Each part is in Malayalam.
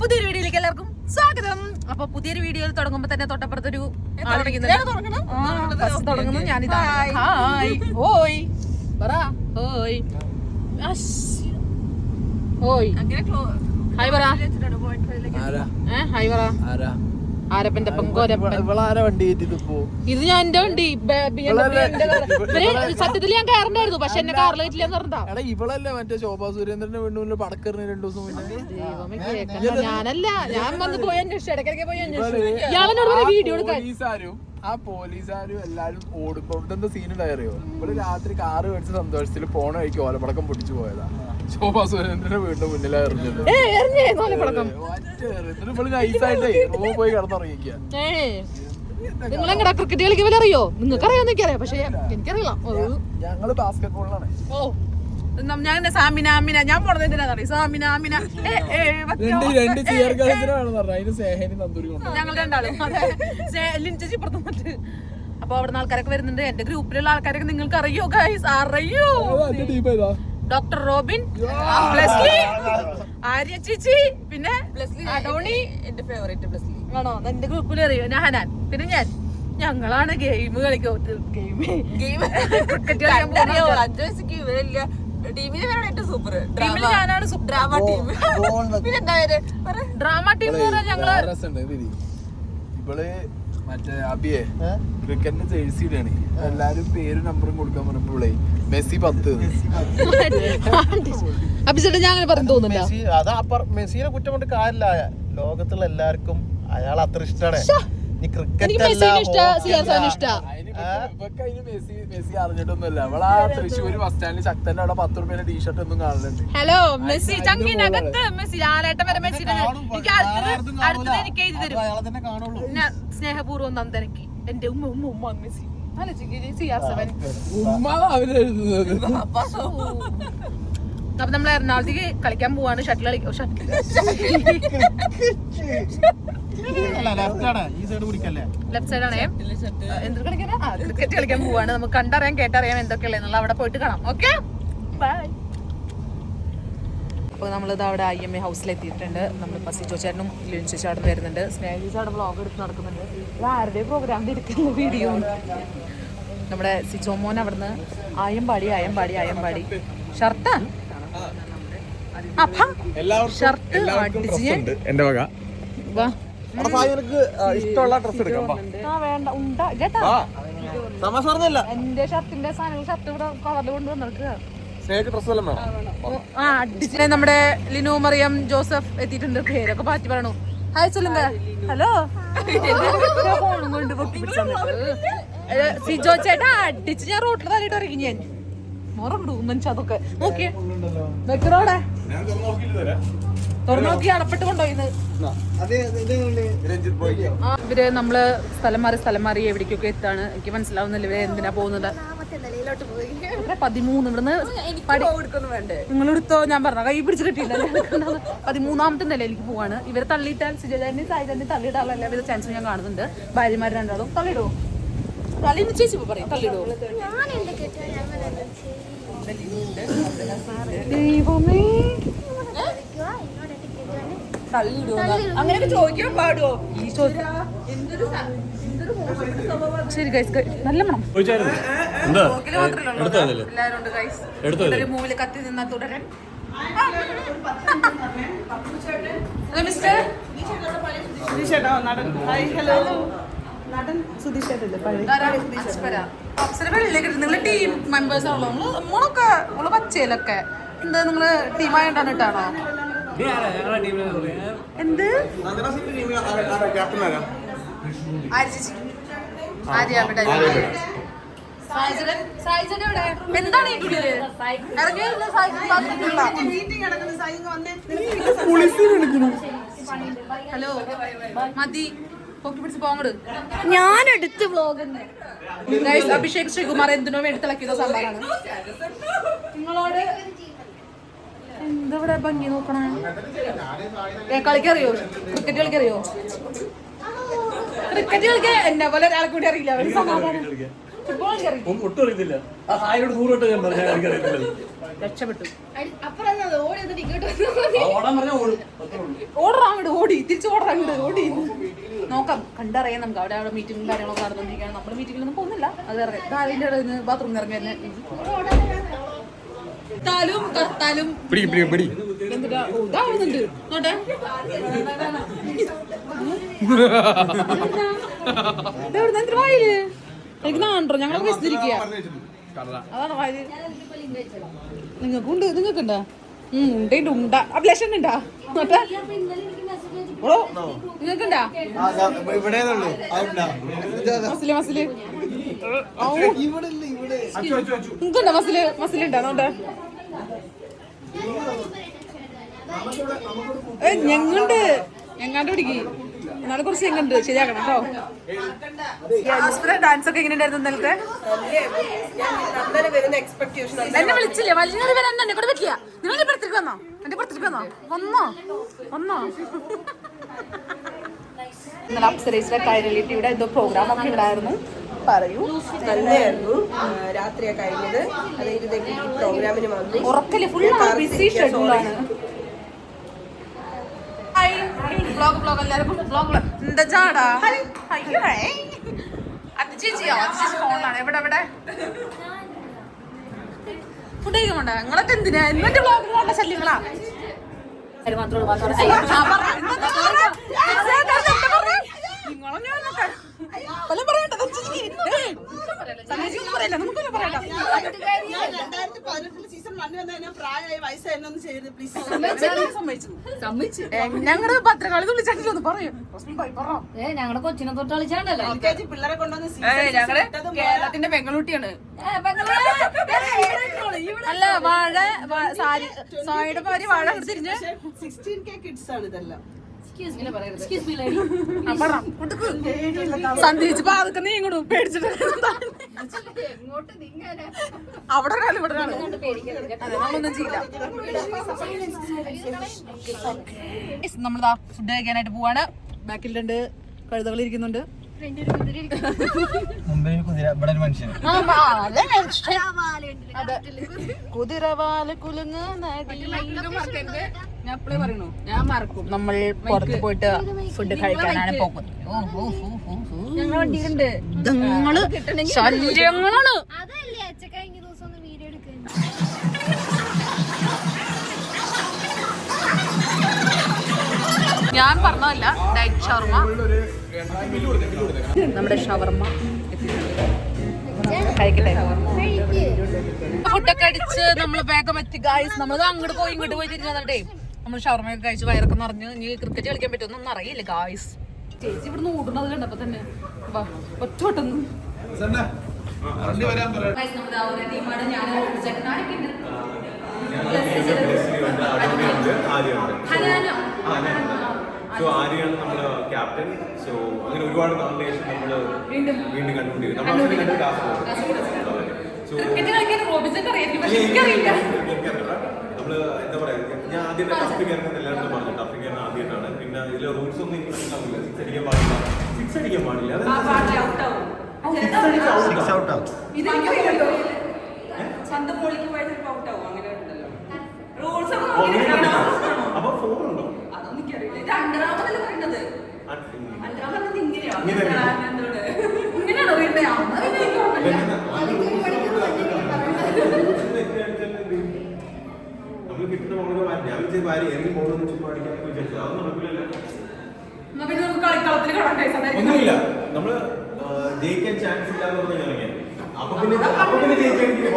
പുതിയൊരു വീഡിയോയിലേക്ക് എല്ലാവർക്കും സ്വാഗതം. അപ്പൊ പുതിയൊരു വീഡിയോയിൽ തുടങ്ങുമ്പോ തന്നെ തൊട്ടപ്പുറത്തൊരു തുടങ്ങുന്നു. ഹായ് ഓയ് പറ. ഓയ് അശ്ശ്. ഓയ് ഹായ് പറ. ഹായ് പറ. ആരാ? ആരപ്പന്റെ വണ്ടി ഇത് ഞാൻ എന്റെ വണ്ടി സത്യത്തിൽ ഞാൻ കയറണ്ടായിരുന്നു പക്ഷെ എന്നെ കാറിൽ എന്ന് പറഞ്ഞാ ഇവളല്ലേ മറ്റേ ശോഭാ സുരേന്ദ്രന്റെ വീണ്ടും പടക്കറിന് രണ്ടു ദിവസം മുന്നേ. ഞാനല്ല ഞാൻ വന്ന് പോയി അന്വേഷിച്ചു ഇടയ്ക്കിടയ്ക്ക് പോയി അന്വേഷിച്ചു. ഇയാളെന്നോട് വീഡിയോ എടുക്കാൻ. ആ പോലീസുകാരും എല്ലാരും ഓടുമ്പോ ഇവിടെ എന്താ സീൻ ഉണ്ടായോ ഇവിടെ രാത്രി കാറ് മേടിച്ച സന്തോഷത്തിൽ പോണ വഴിക്ക് ഓലപ്പടക്കം പൊട്ടിച്ചു പോയതാ. ശോഭാ സുരേന്ദ്രന്റെ വീടിന്റെ മുന്നിലാ എറിഞ്ഞത്. എന്നിട്ട് ഇവൾ നൈസായിട്ടേ റൂമിൽ പോയി കിടന്നുറങ്ങിക്ക. ഏ നിങ്ങൾ എങ്ങടാ ക്രിക്കറ്റ് കളിക്കുമ്പോൾ അറിയോ നിങ്ങൾക്ക് അറിയാമെന്ന് എനിക്കറിയാം പക്ഷെ എനിക്കറിയില്ല. ഞങ്ങൾ ബാസ്കറ്റ് ബോളിലാണ് ഓ. ഞാൻ എന്നെ സാമിന അമിന ഞാൻ സാമിന അമിന ഞങ്ങൾ രണ്ടാളും. പുറത്തു അപ്പൊ അവിടെ നിന്ന് ആൾക്കാരൊക്കെ വരുന്നുണ്ട്. എന്റെ ഗ്രൂപ്പിലുള്ള ആൾക്കാരൊക്കെ നിങ്ങൾക്ക് അറിയോ ഗൈസ് അറിയോ? എന്റെ ടീം ഏതാ? ഡോക്ടർ റോബിൻ ബ്ലെസ്ലി ആര്യ ചേച്ചി പിന്നെ അഡോണി എന്റെ ഫേവറേറ്റ് ബ്ലെസ്ലി. ആണോ? എന്റെ ഗ്രൂപ്പിൽ അറിയോ? ഞാൻ പിന്നെ ഞാൻ. ഞങ്ങളാണ് ഗെയിം കളിക്കും? ഗെയിം ഗെയിം ക്രിക്കറ്റ് കളിക്കാൻ കണ്ടറിയോ പോകുന്നത്. അഞ്ചു വയസ്സക്ക് വലിയ ടീമിന് വരാണ് ഏറ്റവും സൂപ്പർ. ടീമിൽ ഞാനാണ് ഡ്രാമ ടീം. പിന്നെ എന്താ പേര് പറ. ഡ്രാമ ടീം എന്ന് പറഞ്ഞാൽ ഞങ്ങൾ രസമുണ്ട്. ഇതിൽ. ഇവൾ മറ്റേ അബിയെ ക്രിക്കറ്റിന്റെ ജേഴ്സി ഇടാണ്. എല്ലാരും പേരും നമ്പറും കൊടുക്കാൻ മെസ്സി പത്ത്. ഞാൻ പറഞ്ഞു തോന്നുന്നില്ല. മെസ്സിനെ കുറ്റം കൊണ്ട് കാര്യമില്ല. ലോകത്തുള്ള എല്ലാവർക്കും അയാൾ അത്ര ഇഷ്ടമാണ്. എനിക്ക് മെസ്സിനെ ഇഷ്ടാ ഇഷ്ട. ഇവക്ക് അതിന് മെസ്സി മെസ്സി അറിഞ്ഞിട്ടൊന്നുമില്ല. അവളാ തൃശ്ശൂര് ബസ് സ്റ്റാൻഡിൽ ശക്തന്റെ അവിടെ പത്ത് ടീഷർട്ട് ഒന്നും കാണുന്നുണ്ട് ഹലോ മെസ്സി ചങ്ങിനകത്ത് മെസ്സി ആലേട്ട വരെ മെസ്സിനെ എനിക്ക് അടുത്തത് അടുത്തത് എനിക്ക് എഴുതി തരും. സ്നേഹപൂർവം നന്ദനക്ക് എന്റെ ഉമ്മ ഉമ്മ ഉമ്മ മെസ്സി. അപ്പൊ നമ്മൾ എറണാകുളത്തേക്ക് കളിക്കാൻ പോവാണ്. ഷട്ടിൽ കളിക്കും ഷട്ടിൽ. ലെഫ്റ്റ് സൈഡ് ആണേ. എന്ത് കളിക്കാനാ? ക്രിക്കറ്റ് കളിക്കാൻ പോവാണ്. നമുക്ക് കണ്ടറിയാം കേട്ടറിയാം എന്തൊക്കെയുള്ളത് അവിടെ പോയിട്ട് കാണാം. ഓക്കെ ബൈ അപ്പോൾ നമ്മളിത് അവിടെ ഐ എം എ ഹൗസിൽ എത്തിയിട്ടുണ്ട് നമ്മൾ പസി ചേട്ടനും ലിൻ ചേട്ടനും വരുന്നുണ്ട്. സ്നേഹ അവിടെ വ്ളോഗ് എടുത്ത് നടക്കുന്നുണ്ട്. ഇത് ആരുടെ പ്രോഗ്രാം എടുക്കുന്ന വീഡിയോ നമ്മുടെ സിച്ചോമോൻ അവിടുന്ന് ആയം പാടി ആയം പാടി ആയം പാടി ഷർട്ടാ അപ്പ ഷർട്ട് അടിച്ച് ഞാൻ എന്റെ നിനക്ക് ഇഷ്ടമുള്ള ഡ്രസ് എടുക്കാം ആ വേണ്ട. ഉണ്ടാ. കേട്ടാ തമാശ പറഞ്ഞല്ല. എന്റെ ഷർട്ടിന്റെ സാധനങ്ങൾ ഷർട്ട് ഇവിടെ കളറിൽ കൊണ്ട് വന്നിരിക്കുക സ്നേഹിച്ച് ഡ്രസ് വേണം? ആ അടിച്ചിനെ നമ്മുടെ ലിനു മറിയം ജോസഫ് എത്തിയിട്ടുണ്ട്. പേരൊക്കെ മാറ്റി പറയണു. ഹായ് ചൊല്ലുങ്ക. ഹലോ ഫോണും കൊണ്ട് സിജോ ചേട്ടാ അടിച്ച് ഞാൻ റോട്ടിൽ തലയിട്ട് ഇറങ്ങി ഞാൻ. മോറുണ്ടു മനുഷ്യ അതൊക്കെ നോക്കിയേ. വെക്കറോടെ ഇവർ നമ്മൾ സ്ഥലം മാറി സ്ഥലം മാറി എവിടേക്കൊക്കെ എത്താണ്? എനിക്ക് മനസ്സിലാവുന്നില്ല ഇവർ എന്തിനാ പോകുന്നത്? പതിമൂന്ന് ഇവിടുന്ന് നിങ്ങളെടുത്തോ നിങ്ങൾ എടുത്തോ ഞാൻ പറഞ്ഞ കൈ പിടിച്ച് കിട്ടിയില്ല. പതിമൂന്നാമത്തെ നിലയിലേക്ക് പോവാണ്. ഇവരെ തള്ളിയിട്ടാൽ സിജാനെ സായിജാനെ തള്ളിയിട്ടാൽ എല്ലാവിധ ചാൻസും ഞാൻ കാണുന്നുണ്ട്. ഭാര്യമാർ രണ്ടാളും തള്ളിയിടുവോ? തള്ളിന്ന് ചേച്ചി പറയും തള്ളിയിടുവോ? ദൈവമേ. അങ്ങനെയൊക്കെ ചോദിക്കാൻ പാടുവോ? ഈ ചോദ്യം ശരി ഗൈസ് നല്ല മണം. എന്താ? എല്ലാവരും ഉണ്ട് ഗൈസ് ഒരു മൂവിൽ കത്തി നിന്നാ തുടരാൻ. ഹലോ മിസ്റ്റർ നിങ്ങൾ ടീം മെമ്പേഴ്സ് ആണല്ലോ. നിങ്ങൾ നമ്മളൊക്കെ നമ്മൾ പച്ചയിലൊക്കെ. എന്താ നിങ്ങൾ ടീമായിട്ടാണ് ഇട്ടാണോ? എന്ത്? എന്താണ് ഹലോ മതി. പൊക്കി പിടിച്ച് പോങ്ങട് ഞാൻ എടുത്ത് വ്ലോഗ് അഭിഷേക് ശ്രീകുമാർ എന്തിനോ വേണ്ടി തിളക്കിയ സംഭവമാണ് നിങ്ങളോട് എന്താ ഭംഗി നോക്കണേ? കളിക്കറിയോ? ക്രിക്കറ്റ് കളിക്കറിയോ? ക്രിക്കറ്റ് കളിക്കാൻ എന്നെ പോലെ ഒരാളെ കൂടി അറിയില്ല. ഒരു സമാധാനം. ഒട്ടും അറിയത്തില്ല. രക്ഷപ്പെട്ടു. ഓടി ഓടാൻ തിരിച്ചു ഓടി. നോക്കാം. കണ്ടറിയാം നമുക്ക്. അവിടെ അവിടെ മീറ്റിംഗും കാര്യങ്ങളൊക്കെ നടന്നുകൊണ്ടിരിക്കുകയാണ്. നമ്മുടെ മീറ്റിംഗിലൊന്നും പോകുന്നില്ല. അത് ഇറങ്ങി അതിന്റെ ബാത്റൂമിൽ ഇറങ്ങി തന്നെ കത്താലും കത്താലും പിടി പിടി പിടി. ഇതാവുന്നുണ്ട്. നോട്ടെ. എന്തിനു വായിൽ? എനിക്ക് നാണ്ടോ ഞങ്ങളൊക്കെ വിശദിരിക്കുക അതാണ് വായിൽ. നിങ്ങൾക്കുണ്ട് നിങ്ങൾക്കുണ്ടോ. ഉം ഉണ്ട് ഉണ്ട അഭിലാഷം ഉണ്ടാ നോട്ടെ. ഓ നിങ്ങൾക്കുണ്ടാ? Muscle muscle. നിങ്ങൾക്കുണ്ടോ മസിൽ? മസിലുണ്ടോ? നോട്ടെ. ഞങ്ങണ്ട്. ഞങ്ങാണ്ട് പിടിക്ക് എന്നാലും കുറച്ച് ഞങ്ങണ്ട്. ശരിയാക്കണം കേട്ടോ. ഡാൻസ് ഒക്കെ എങ്ങനെ ഉണ്ടായിരുന്നു ഇന്നലത്തെ? എന്നെ വിളിച്ചില്ലേ? വലിയ വരാൻ എന്നെ കൂടെ പറ്റില്ല നിങ്ങൾ പുറത്തേക്ക് വന്നോ? എന്റെ പുറത്തേക്ക് വന്നോ? വന്നോ? വന്നോ? ഇന്നലെ അപ്സരേസിലെ കൈരളിറ്റിയുടെ എന്തോ പ്രോഗ്രാം ഒക്കെ ഉണ്ടായിരുന്നു. പറയൂ. നല്ലതായിരുന്നു രാത്രിയാ കഴിഞ്ഞത്. അതായത് ഈ പ്രോഗ്രാമിന് വന്നു. ഉറക്കൽ ഫുൾ ബ്ലോഗ് ബ്ലോഗ് എല്ലാവർക്കും ബ്ലോഗ് എന്താ ചാടാ? അത് ചേച്ചിയോ അത് ചേച്ചി ഫോണിലാണ് എവിടെ എവിടെ? ഫുഡ് കഴിക്കുന്നുണ്ടോ നിങ്ങളൊക്കെ എന്തിനാ? എന്നിട്ട് ബ്ലോഗ് പോകേണ്ട ശല്യങ്ങളാ. വന്ന ഞാൻ ഞങ്ങളുടെ പത്രക്കാളി വിളിച്ചാൽ പറയും. ഞങ്ങളുടെ കൊച്ചിനെ തൊട്ട് കളിച്ചാണ്ടല്ലോ പിള്ളേരെ കൊണ്ടുവന്ന് ഞങ്ങൾ കേരളത്തിന്റെ പെങ്ങളുട്ടിയാണ് അല്ല വാഴ സാരി സോയുടെ പാരി വാഴ തിരിഞ്ഞ്. സിക്സ്റ്റീൻ കെ കിഡ്സ് ആണ് ഇതെല്ലാം. ആ, പറ. കൊടുക്ക്. സന്ധ്യച്ച് പാതൊക്കെ നീങ്ങണു പേടിച്ചിട്ട് അവിടെ ഒരാൾ ഇവിടെ ഒരാൾ. അതെ നമ്മളൊന്നും ചെയ്യില്ല. Yes, നമ്മളിതാ ഫുഡ് കഴിക്കാനായിട്ട് പോവാണ്. ബാക്കിൽ രണ്ട് കഴുതകൾ ഇരിക്കുന്നുണ്ട്. മുമ്പിൽ കുതിര ഇവിടെ ഒരു മനുഷ്യൻ. കുതിരവാൽ കുലുങ്ങ് ഞാൻ പറയണു. ഞാൻ മറക്കും. നമ്മൾ പുറത്ത് പോയിട്ട് ഫുഡ് കഴിക്കാനാണ് പോകുന്നത്. ശല്യങ്ങളാണ്. ഞാൻ പറഞ്ഞതല്ല ഡയറ്റ് ഷവർമ നമ്മുടെ ഷവർമ. കഴിക്കട്ടെ. ഫുഡൊക്കെ അടിച്ച് നമ്മൾ വേഗം എത്തി. ഗായ്സ് നമ്മളത് അങ്ങോട്ട് പോയി ഇങ്ങോട്ട് പോയി തിരിഞ്ഞു വന്നിട്ടേ. നമ്മൾ ഷവർമയൊക്കെ കഴിച്ച് വയറൊക്കെ നിറഞ്ഞ് ഇനി ക്രിക്കറ്റ് കളിക്കാൻ പറ്റുമെന്നൊന്നും അറിയില്ല ഗായ്സ് ചേച്ചി ഇവിടുന്ന് ഓടുന്നത് കണ്ടപ്പോ തന്നെ വാ, ഒറ്റ ഹനാനോ സോ ആര്യാണ് നമ്മുടെ ക്യാപ്റ്റൻ സോ അങ്ങനെ ഒരുപാട് നാളിന് ശേഷം നമ്മൾ വീണ്ടും നമ്മൾ ക്ലാസ് സോ ക്രിക്കറ്റ് കളിക്കാൻ റോബിൻസൺ അറിയായിരിക്കും പക്ഷെ എനിക്കറിയില്ല. നമ്മൾ എന്താ പറയാ ഞാൻ ആദ്യം ടഫ് കയറുന്നത് എല്ലാവരും പറഞ്ഞു. ടഫ് കയറുന്ന ആദ്യമായിട്ടാണ്. പിന്നെ ഇതിലെ റൂൾസ് ഒന്നും എനിക്ക് മനസ്സിലാവില്ല സിക്സ് അടിക്കാൻ പാടില്ല. സിക്സ് അടിക്കാൻ പാടില്ല. ആ അത് പാടില്ല. ഔട്ട് ഞാൻ വിചാരിച്ച ഭാര്യ ബോളൊന്നും ചുമ്മാ അടിക്കാന്ന് വിചാരിച്ചു. അതൊന്നും നടക്കില്ലല്ലോ ഒന്നുമില്ല. നമ്മൾ ജയിക്കാൻ ചാൻസ് ഇല്ല എന്ന് പറഞ്ഞു ഇറങ്ങിയത് അപ്പൊ പിന്നെ അപ്പൊ പിന്നെ ജയിക്കാൻ എനിക്ക്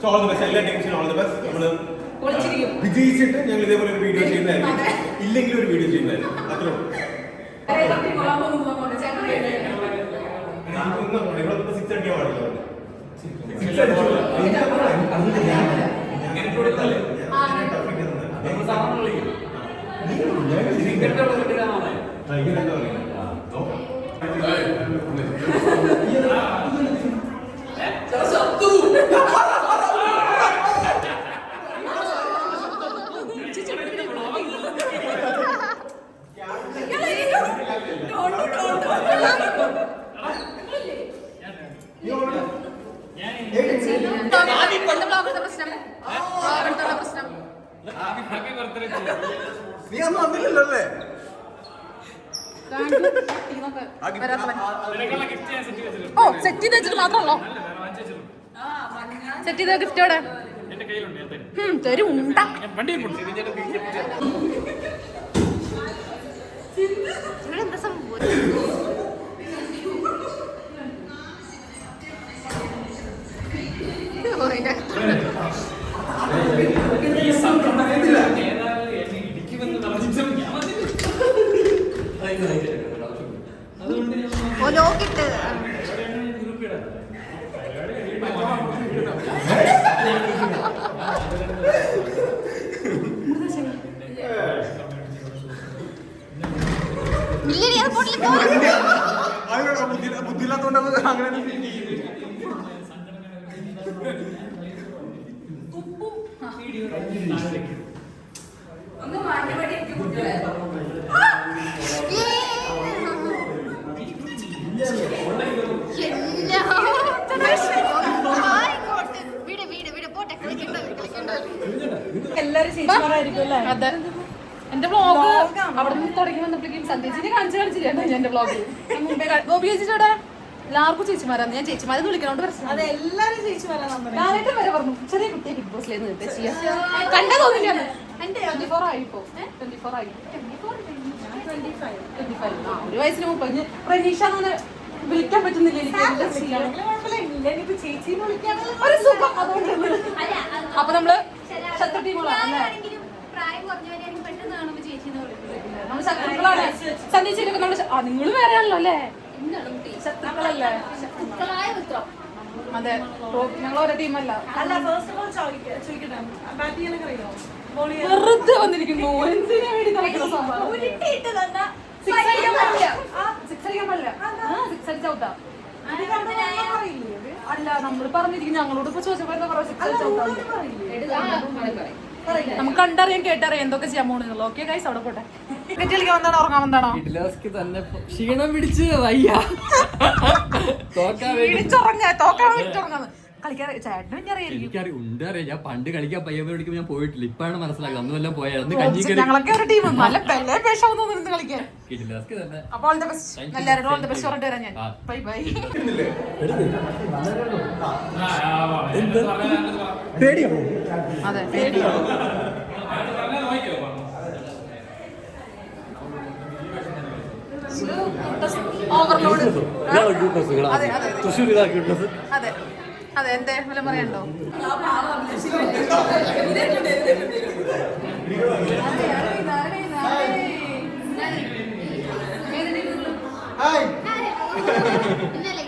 സോ ഓൾ ദി ബെസ്റ്റ് എല്ലാ ടീംസിനും ഓൾ ദി ബെസ്റ്റ് നമ്മൾ. വിജയിച്ചിട്ട് ഞങ്ങൾ ഇതേപോലെ ഒരു വീഡിയോ ചെയ്യുന്നതായിരിക്കും. ഇല്ലെങ്കിൽ ഒരു വീഡിയോ ചെയ്യുന്നതായിരിക്കും. അത്രേ ഉള്ളൂ. നമുക്കൊന്നും അറിയില്ല. ഇവിടെ വന്നിട്ട് six അടിക്കാൻ പാടില്ല അവിടെ. Six അടിക്കാൻ പാടില്ല. അതില്ല, ഞാൻ- ഞാൻ- ഞാൻ ഇവിടെ ഇട്ടല്ലേ? ഞാൻ- ഞാൻ tough ഇട്ടിരുന്നത്. ആ, ഇങ്ങനെ എന്താ പറയുക? നോക്കാം. ഇപ്പോഴത്തെ ബ്ലോഗ് ആരെടുത്തുള്ള പ്രശ്നം നീ അന്ന് വന്നില്ലല്ലോ അല്ലേ? ഓ സെറ്റ് ചെയ്ത് വെച്ചിട്ട് മാത്രമല്ലോ? സെറ്റ് ചെയ്ത ഗിഫ്റ്റ് എവിടെ? ഉം, തരും ഉണ്ട. എന്താ സംഭവം ഓ ലോക്കിട്ട് ഇല്ലടി അത് പൊട്ടില്ല ബുദ്ധിയില്ലാത്തോണ്ട് അങ്ങനെ എന്റെ വ്ളോഗ് അവിടെ നിന്ന് തുടങ്ങി വന്നപ്പോഴേക്കും സന്ധ്യച്ചിനെ കാണിച്ചു കാണിച്ചില്ലേ? എന്റെ വ്ളോഗ് മുമ്പേ ഗോപി ചേച്ചിയുടെ എല്ലാവർക്കും ചേച്ചിമാരാണ് ഞാൻ ചേച്ചിമാരെ വിളിക്കണോണ്ട് പ്രശ്നം? എല്ലാരും ചേച്ചി വരാൻ ലാലേട്ടൻ വരെ പറഞ്ഞു? ചെറിയ കുട്ടിയെ ബിഗ് ബോസിലേന്ന് കിട്ടിയ ചെയ്യാ കണ്ടാ തോന്നില്ല എന്റെ ട്വന്റി ഫോർ ആയി ഇപ്പൊ. ട്വന്റി ഫോർ ആയി. ട്വന്റി ഫൈവ് ആ ഒരു വയസ്സിന് മുമ്പ്. പ്രനീഷ എന്ന് വിളിക്കാൻ പറ്റുന്നില്ല എനിക്ക്? ചേച്ചി ഒരു സുഖം. അതുകൊണ്ട് അപ്പൊ നമ്മൾ ശത്രു ടീമുകളാണ് നമ്മൾ ശത്രുക്കളാണ്. സന്ധ്യച്ചിട്ടൊക്കെ നമ്മൾ ആ നിങ്ങൾ വേറെ ആണല്ലോ അല്ലേ? ശത്രുക്കളല്ലേ? അതെ. ഞങ്ങൾ ഒരേ ടീമല്ല അല്ല ഫസ്റ്റ് ഓഫ് ഓൾ ചോദിക്കട്ടെ? ബാറ്റ് ചെയ്യാനൊക്കെ അറിയോ ബോൾ വെറുതെ വന്നിരിക്കുന്നു. എന്തിനാ വേണ്ടി നടക്കുന്ന സംഭവം? ഉരുട്ടിയിട്ട് തന്ന സിക്സ് അടിക്കാൻ പാടില്ല സിക്സ് അടിക്കാൻ പാടില്ല സിക്സ് അടിച്ച ഔട്ടാ. അല്ല നമ്മൾ പറഞ്ഞിരിക്കും ഞങ്ങളോട് ഇപ്പൊ ചോദിച്ചപ്പോ എന്താ പറയാ? സിക്സ് അടിച്ച നമുക്ക് കണ്ടറിയാം കേട്ടറിയാം എന്തൊക്കെ ചെയ്യാൻ പോണെന്നുള്ളൂ ഓക്കെ ഗൈസ് അവിടെ പോട്ടെ. ക്രിക്കറ്റ് കളിക്കാൻ വന്നാണോ ഉറങ്ങാൻ വന്നാണോ ഇഡ്ലാസ്കി തന്നെ ക്ഷീണം പിടിച്ച് വയ്യ. തോക്കാൻ വേണ്ടി. ഇടിച്ചുറങ്ങ തോക്കാൻ വേണ്ടിട്ടുറങ്ങാന്ന് കളിക്കാൻ ചേട്ടനും ഇനി അറിയായിരിക്കും എനിക്കറിയാം ഉണ്ട് അറിയാം. ഞാൻ പണ്ട് കളിക്കാൻ പയ്യമ്മ പഠിക്കുമ്പോൾ ഞാൻ പോയിട്ടില്ല. ഇപ്പാണ് മനസ്സിലാക്കുക അന്ന് വല്ലതും പോയാൽ അന്ന് കഞ്ഞി കയറി ഞങ്ങളൊക്കെ ഒരു ടീം നല്ല പേശാവുന്ന കളിക്കാൻ. ഇഡ്ലാസ്കി തന്നെ. അപ്പോൾ ഓൾ ദ ബെസ്റ്റ് എല്ലാവരോടും ഓൾ ദ ബെസ്റ്റ് പറഞ്ഞിട്ട് വരാം ഞാൻ. ആ. ബൈ ബൈ അതെ പേടിയോ. ഓവർലോഡ് അതെ അതെ തൃശ്ശൂർ അതെ. അതെ എന്തേ? വല്ല പറയണ്ടോ ഇന്നലെ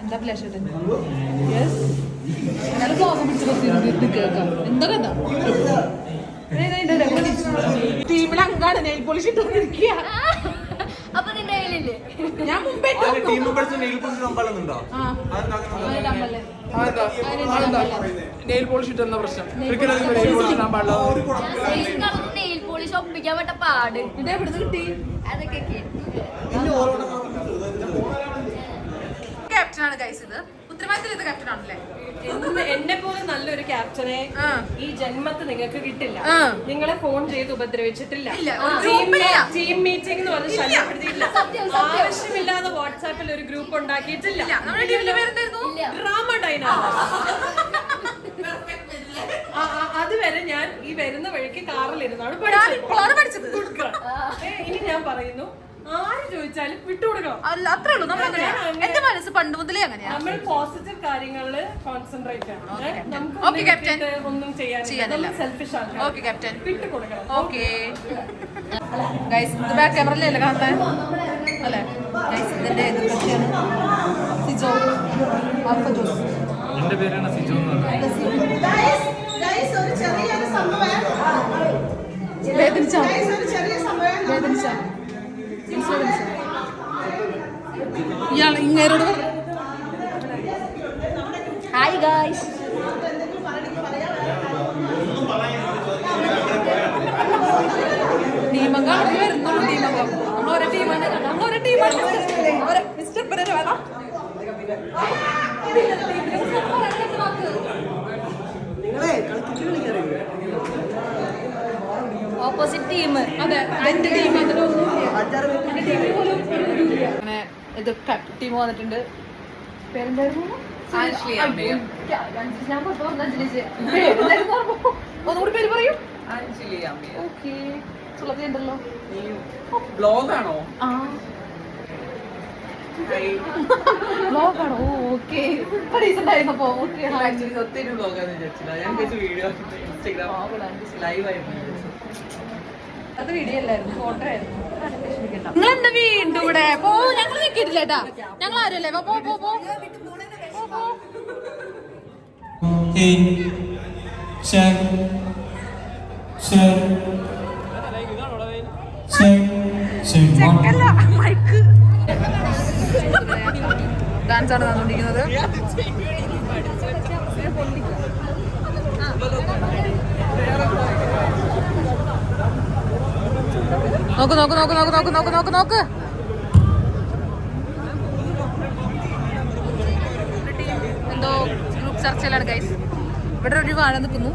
എന്താ ടീമിൽ അങ്കാണ് നെയിൽ പോളിഷ് ഇട്ടുകൊണ്ടിരിക്കുക ഞാൻ മുമ്പേ ടീം കളിച്ച് നെയിൽ പോളിഷ് നമ്പാലെന്നുണ്ടോ നെയിൽ പോളിഷ് ഇട്ടെന്ന പ്രശ്നം? ക്രിക്കറ്റ് നെയിൽ പോളിഷ് ഇടാൻ പാടില്ല. നെയിൽ പോളിഷ് ഒപ്പിക്കാൻ പറ്റ പാട്. ഇത് എവിടുന്ന് കിട്ടി. അതൊക്കെ ക്യാപ്റ്റനാണ് ഗൈസ് ഇത്. ഉത്തരവാദിത്തം ഇത് ക്യാപ്റ്റൻ ആണല്ലേ? എന്നെ പോലെ നല്ലൊരു ക്യാപ്റ്റനെ ഈ ജന്മത്ത് നിങ്ങൾക്ക് കിട്ടില്ല. നിങ്ങളെ ഫോൺ ചെയ്ത് ഉപദ്രവിച്ചിട്ടില്ല. ടീം മീറ്റിംഗ് എന്ന് പറഞ്ഞ് ശല്യപ്പെടുത്തിയില്ല ആവശ്യമില്ലാതെ വാട്സാപ്പിൽ ഒരു ഗ്രൂപ്പ് ഉണ്ടാക്കിയിട്ടില്ല. ഡ്രാമ ഡൈനാമോ അതുവരെ ഞാൻ ഈ വരുന്ന വഴിക്ക് കാറിലിരുന്നാണ് പഠിച്ചത്. ഇനി ഞാൻ പറയുന്നു. ആര് ചോദിച്ചാലും വിട്ടുകൊടുക്കണം അല്ല അത്രേ ഉള്ളൂ. നമ്മൾ എന്റെ മനസ്സ് പണ്ട് മുതലേ അങ്ങനെയാ. നമ്മൾ പോസിറ്റീവ് കാര്യങ്ങളിൽ കോൺസെൻട്രേറ്റ് ആണ് Okay, Captain. ഒന്നും ചെയ്യാനില്ല. സെൽഫിഷ് ആണ്. ഓക്കെ ക്യാപ്റ്റൻ വിട്ടുകൊടുക്കണം ഓക്കെ ഗൈസ് ഇത് ബാക്ക് ക്യാമറയിലല്ലേ കാണുന്നത് അല്ലേ ഗൈസ് ഇതിന്റെ എതിർകക്ഷിയാണ് സിജോ. അൽഫ ജോസ് എന്റെ പേരാണ് സിജോ എന്ന് സംഭവം. വേദനിച്ച് വേദനിച്ചോ ഇയാൾ ഇങ്ങേരോട് ഹായ് ഗായ്സ് ടീമംഗം വരുന്നുള്ളൂ ടീമംഗം നമ്മൾ ഒരേ ടീമാണ് നമ്മൾ ഒരേ ടീമാണ് മിസ്റ്റർ പെരേര വേണം. ഓപ്പോസിറ്റ് ടീം അതെ എന്റെ ടീം എന്റെ ടീമിൽ പോലും ഒരു ഇതില്ല. അങ്ങനെ ഇത് ടീം വന്നിട്ടുണ്ട്? ഒന്നുകൂടി പേര് പറയൂ. ഓക്കെ. സുലഭ ഉണ്ടല്ലോ. ബ്ലോഗാണോ? ആ. ബ്ലോഗാണോ? ഓക്കെ. ഡീസന്റ് ആയിരുന്നു അപ്പോ ഓക്കെ ഒത്തിരി ബ്ലോഗാന്ന് വിചാരിച്ചില്ല. ഞാൻ വീഡിയോ ഇൻസ്റ്റാഗ്രാം ലൈവ് ആയിരുന്നു അത് വീഡിയോ അല്ലായിരുന്നു ഫോട്ടോ ആയിരുന്നു. നിങ്ങൾ എന്താ വീണ്ടും ഇവിടെ? പോ ഞങ്ങൾ നിൽക്കിട്ടില്ല കേട്ടാ ഞങ്ങൾ ആരുമല്ലേ പോ പോ പോ. ഡാൻസ് ആണ് നടന്നുകൊണ്ടിരിക്കുന്നത്. നോക്ക് നോക്ക് നോക്ക് നോക്ക് നോക്ക് നോക്ക് നോക്ക് നോക്ക് എന്തോ ഗ്രൂപ്പ് ചർച്ചയിലാണ് ഗൈസ് ഇവിടെ ഒരു വാഴ നിൽക്കുന്നു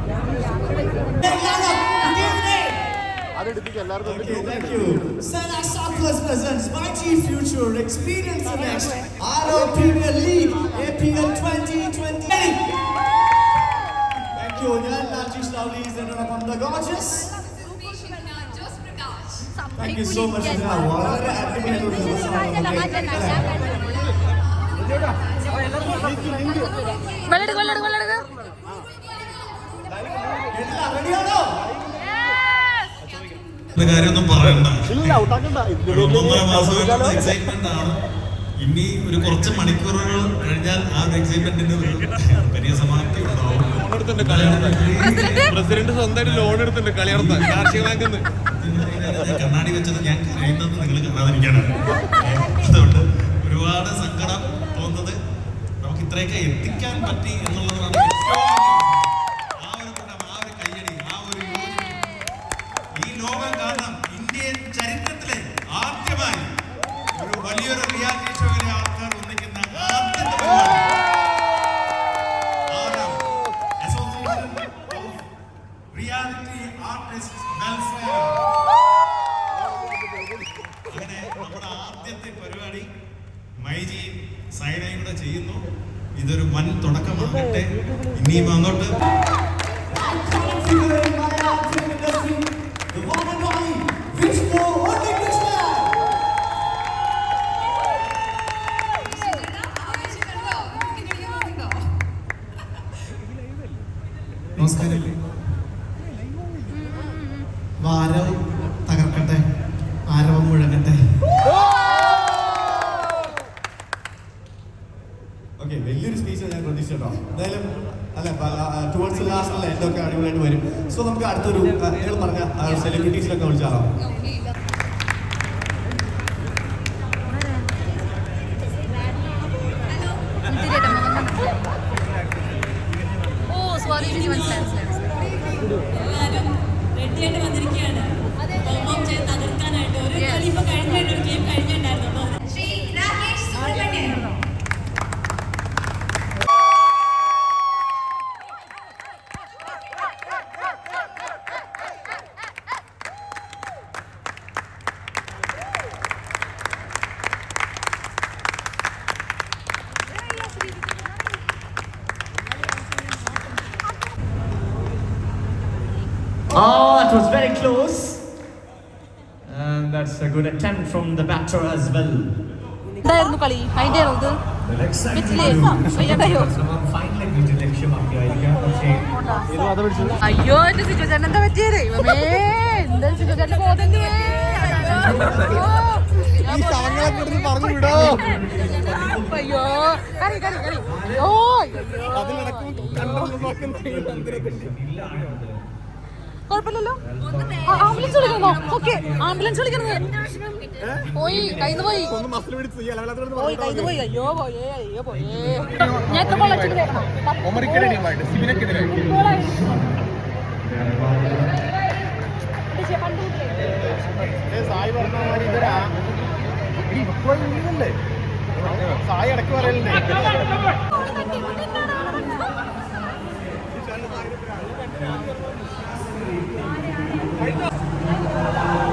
Thank you. Sana Sockless presents Mighty Future Experience the Next RO Premier League APL 2020. Thank you. ഞാൻ രാജേഷ് ലവ്ലീസ് എന്നോടൊപ്പം The Gorgeous. Thank you so much. Sana. വളരെ ദിവസമാണ് വെള്ളെടുക്ക് വെള്ളെടുക്ക് വെള്ളെടുക്ക്. കാര്യമൊന്നും പറയണ്ട. ഒരു ഒന്നൊന്നര മാസമായിട്ടുള്ള എക്സൈറ്റ്മെന്റ് ആണ്. ഇനി ഒരു കുറച്ച് മണിക്കൂറുകൾ കഴിഞ്ഞാൽ ആ ഒരു എക്സൈറ്റ്മെന്റിന് വലിയ സമാപ്തി ഉണ്ടാവും. പ്രസിഡന്റ് സ്വന്തമായിട്ട് ലോൺ എടുത്തിട്ടുണ്ട് കളി നടത്താൻ കാർഷിക ബാങ്കിൽ നിന്ന്. കണ്ണാടി വെച്ചത് ഞാൻ കരയുന്നത് നിങ്ങൾ കാണാതിരിക്കാനാണ്. അതുകൊണ്ട് ഒരുപാട് സങ്കടം തോന്നുന്നത്. നമുക്ക് ഇത്രയൊക്കെ എത്തിക്കാൻ പറ്റി എന്നുള്ളതാണ് ഏറ്റവും common sense. from the batter as well. എന്തായിരുന്നു കളി? അതിന്റെ ഇത്? അയ്യോ എന്റെ സിജു ചേട്ടൻ എന്താ പറ്റിയത്? എന്താ സിജു ചേട്ടൻ പോകുന്നേ പറഞ്ഞു വിടോ. അയ്യോ കറി കറി കറി. ഓ അതിലടക്കം കണ്ടു നോക്കുന്ന കുഴപ്പമില്ലല്ലോ? ആംബുലൻസ് വിളിക്കണോ? ഓക്കെ ആംബുലൻസ് വിളിക്കണത്. പോയി കൈന്ന് പോയി. പോയി കൈന്ന് പോയി. അയ്യോ പോയേ അയ്യോ പോയേ. ഞാൻ എത്ര ബോൾ അടിച്ചിട്ട് സായി ഇടയ്ക്ക് പറയലുണ്ട്. Thank you.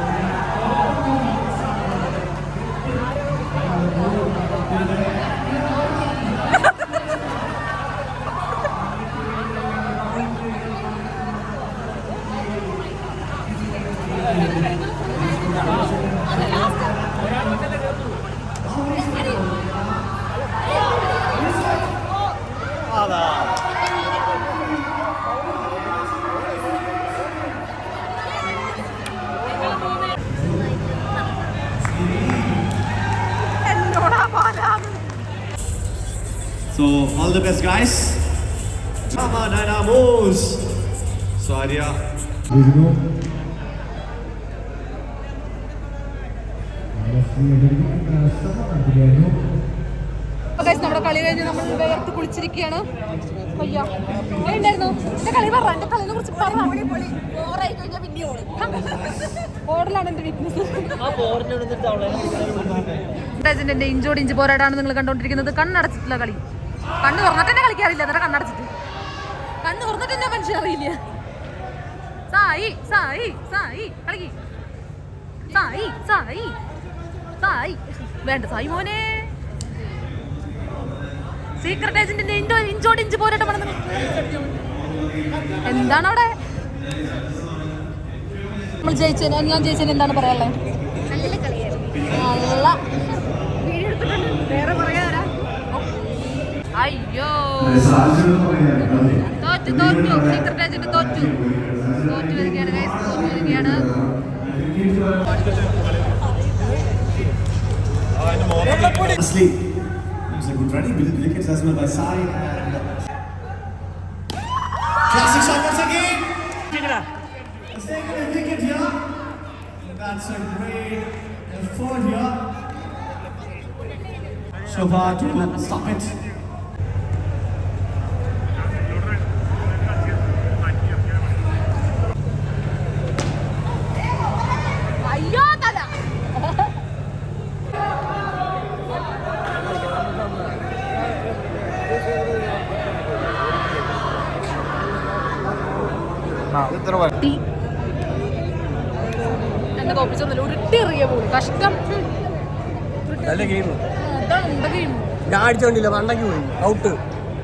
The best, guys. Drama Dynamos. Guys, നമ്മുടെ കളി കഴിഞ്ഞ് നമ്മൾ വേർത്ത് കുളിച്ചിരിക്കുകയാണ്. അയ്യോ ഉണ്ടായിരുന്നു? എന്റെ കളി പറ എന്റെ കളിനെ കുറിച്ച് പറ. ഓടലാണ് എന്റെ വീക്ക്നെസ് എന്റെ ഇഞ്ചോട് ഇഞ്ച് പോരാടാണ് നിങ്ങൾ കണ്ടോണ്ടിരിക്കുന്നത്. കണ്ണടച്ചിട്ടുള്ള കളി. കണ്ണ് തുറന്നിട്ട് തന്നെ കളിക്കാറില്ല. എന്നിട്ട് കണ്ണടച്ചിട്ട്. കണ്ണ് തുറന്നിട്ട് തന്നെ അറിയില്ല. സായി സായി സായി കളിക്ക്. സായി സായി സായി. വേണ്ട സായി മോനെ. സീക്രട്ട് ഏജന്റിന്റെ ഇഞ്ചോ ഇഞ്ചോട് ഇഞ്ച് പോരാട്ടം നടന്നു എന്താണ് അവിടെ? നമ്മൾ ജയിച്ചതിന് ഞാൻ ജയിച്ചതിന് എന്താണ് പറയാനുള്ളത്? നല്ല കളിയായിരുന്നു. നല്ല. വീഡിയോ എടുത്തിട്ടുണ്ട്. വേറെ പറയാറാ അയ്യോ തോറ്റു തോറ്റു സീക്രട്ട് ഏജന്റ് തോറ്റു തോറ്റു വരികയാണ് guys, തോറ്റു വരികയാണ് Lastly, it's a good running with wickets as well by Sai. And classic shot once again. He's taken a wicket here. That's a great effort here. Shobha to stop it. അയ്യോ തല ടീ. എന്നെ തോപ്പിച്ചൊന്നുമില്ല ഉരുട്ടി എറിയ പോലും കഷ്ടം നല്ല ഗെയിം? ഞാൻ അടിച്ചോണ്ടില്ല മണ്ടയ്ക്ക് പോയി ഔട്ട്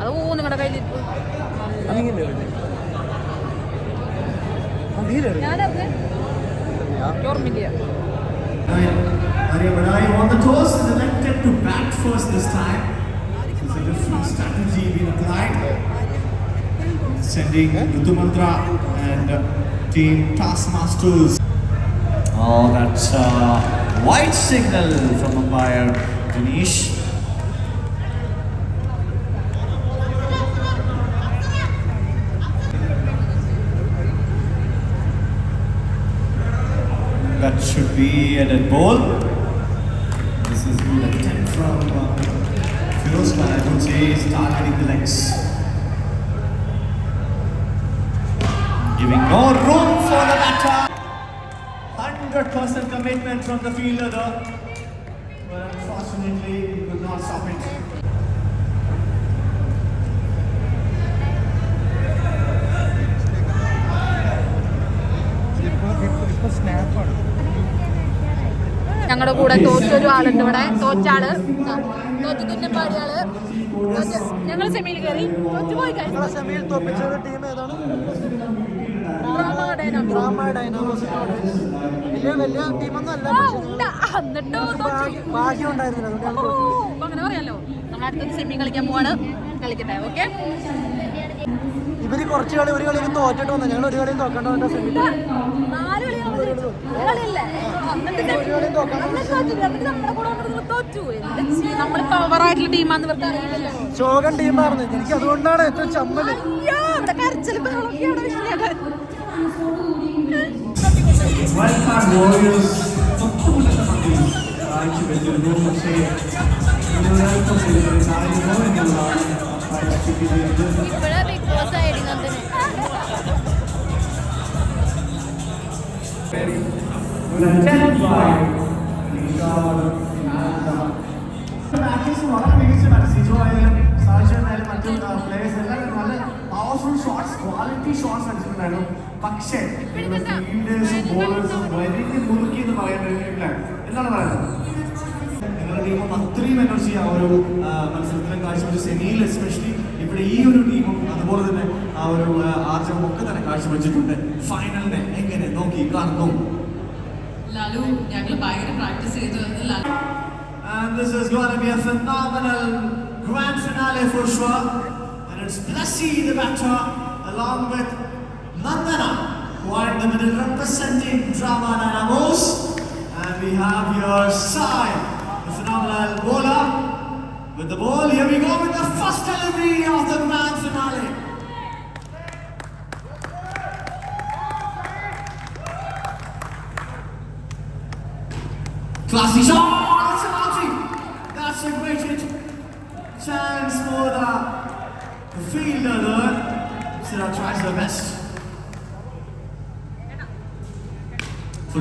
അത് ഓ നിങ്ങളുടെ കയ്യിലിരിക്കും ഓർമ്മയില്ല Arya Badai on the toes is elected to bat first this time. It's a different strategy being applied. Sending Ritu Mantra and uh, team Taskmasters. Oh, that's a white signal from umpire Dinesh. That should be a dead ball. This is good attempt from uh, Firoz Khan. Say he's targeting the legs. Giving no 100% commitment from the fielder though. But unfortunately, he could not stop it. ഞങ്ങളുടെ കൂടെ തോറ്റൊരു ആളുണ്ട് ഇവിടെ. തോറ്റാൾ. തോറ്റ് ഞങ്ങൾ സെമിയിൽ കയറി. തോറ്റുപോയി ഏതാണ് ഡ്രാമ ഡൈനാമോസിനോട് വലിയ വലിയ ടീമൊന്നും അല്ല. ഭാഗ്യം ഉണ്ടായിരുന്നില്ല. അതുകൊണ്ട് അങ്ങനെ പറയാലോ. നമ്മൾ അടുത്ത സെമി കളിക്കാൻ പോവാണ്. കളിക്കട്ടെ ഓക്കെ ഇവർ കുറച്ച് കളി ഒരു കളിയൊക്കെ തോറ്റിട്ട് വന്നു. ഞങ്ങൾ ഒരു കളിയും തോക്കണ്ട കളി ശോകൻ ടീമായിരുന്നു എനിക്ക് അതുകൊണ്ടാണ് ഏറ്റവും ചമ്മൽ. മന്ത്രി കാഴ്ചവെച്ചിരുന്നു പക്ഷേ വളരെ മികച്ചതാണ് സിജോ ആയാലും സാജൻ ആയാലും മറ്റു പ്ലേയേഴ്സ് എല്ലാവരും നല്ല പവർഫുൾ ഷോട്ട്സ് ക്വാളിറ്റി ഷോട്ട്സ് അടിച്ചിട്ടുണ്ടായിരുന്നു പക്ഷേ ഫീൽഡേഴ്സും ബോളേഴ്സും വലിയ മുറുക്കി എന്ന് പറയാൻ കഴിഞ്ഞിട്ടില്ല എന്താണ് പറയുന്നത്? നിങ്ങളുടെ ടീമും അത്രയും എനർജി ആ ഒരു മത്സരത്തിലും കാഴ്ചവെച്ചു സെമിയിൽ എസ്പെഷ്യലി ഇവിടെ ഈ ഒരു ടീമും അതുപോലെ തന്നെ ആ ഒരു ആർജവും ഒക്കെ തന്നെ കാഴ്ചവെച്ചിട്ടുണ്ട്. ഫൈനലിനെ എങ്ങനെ നോക്കി കാണുന്നു? ലാലു ഞങ്ങൾ ഭയങ്കര പ്രാക്ടീസ് ചെയ്തു. And this is going to be a phenomenal grand finale for sure. And it's Blessy the batter along with Nandana who are in the middle representing Drama Nanamos. And we have here Sai, the phenomenal bowler. With the ball, here we go with the first delivery of the grand finale. Classy shot! That's a bounty! That's a great hit. Chance for the, the fielder there. Sira tries her best.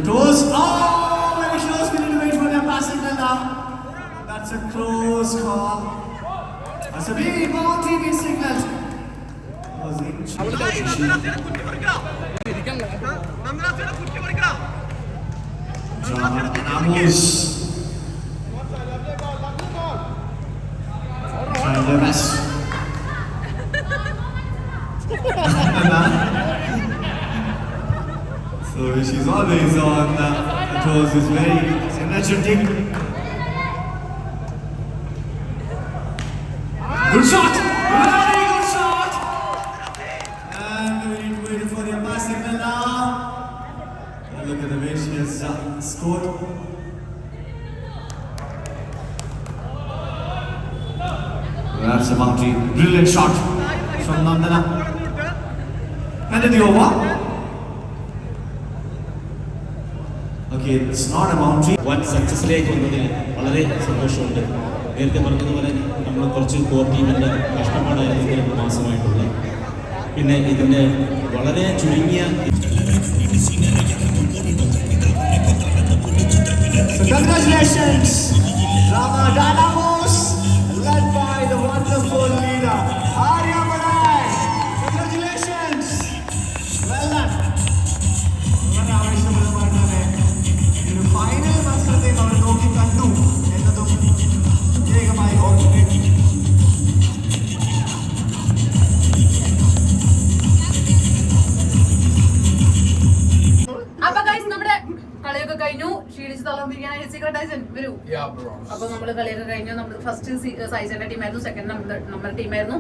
Toes. Oh, very close. We need to wait for their passing now. That's a close call. That's a big bounty being signaled. Was. John Ramos. Trying their best. So she's always on uh, toes, is very energetic. Good shot! Very good shot! And we need to wait for the pass signal now. And look at the way she has uh, scored. That's a boundary. Brilliant shot from Nandana. And in the over. Okay, amount one സക്സസിലേക്ക് വന്നതിൽ വളരെ സന്തോഷമുണ്ട്. നേരത്തെ പറഞ്ഞതുപോലെ നമ്മൾ കുറച്ച് കോർ ടീമിന്റെ കഷ്ടപ്പാടായിരുന്നു ഇതിന് മാസമായിട്ടുള്ളത്. പിന്നെ ഇതിന്റെ വളരെ ചുരുങ്ങിയ congratulations, Rama Dalamos, നോക്കി കണ്ടു എന്നതും പ്രത്യേകമായി ഓർമ്മിപ്പിക്കും കളിയൊക്കെ കഴിഞ്ഞു. ക്ഷീണിച്ച് തളർന്നിരിക്കാനായി സീക്രട്ട് ഐസൻ വരൂ. അപ്പൊ നമ്മൾ കളിയൊക്കെ കഴിഞ്ഞു. നമ്മൾ ഫസ്റ്റ് സൈസന്റെ ടീമായിരുന്നു സെക്കൻഡ് നമ്മുടെ ടീമായിരുന്നു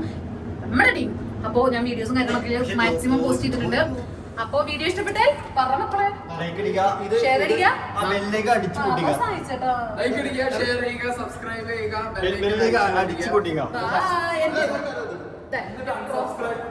നമ്മുടെ ടീം അപ്പോൾ ഞാൻ വീഡിയോസും കാര്യങ്ങളൊക്കെ മാക്സിമം പോസ്റ്റ് ചെയ്തിട്ടുണ്ട്. അപ്പോ വീഡിയോ ഇഷ്ടപ്പെട്ടാൽ പറ മക്കളെ ഷെയർ അടിക്കുക. അടിച്ചു സഹായിച്ചേട്ടാ. ലൈക്ക് അടിക്കുക ഷെയർ ചെയ്യുക സബ്സ്ക്രൈബ് ചെയ്യുക അടിച്ചു Bye. എന്റെ- സബ്സ്ക്രൈബ്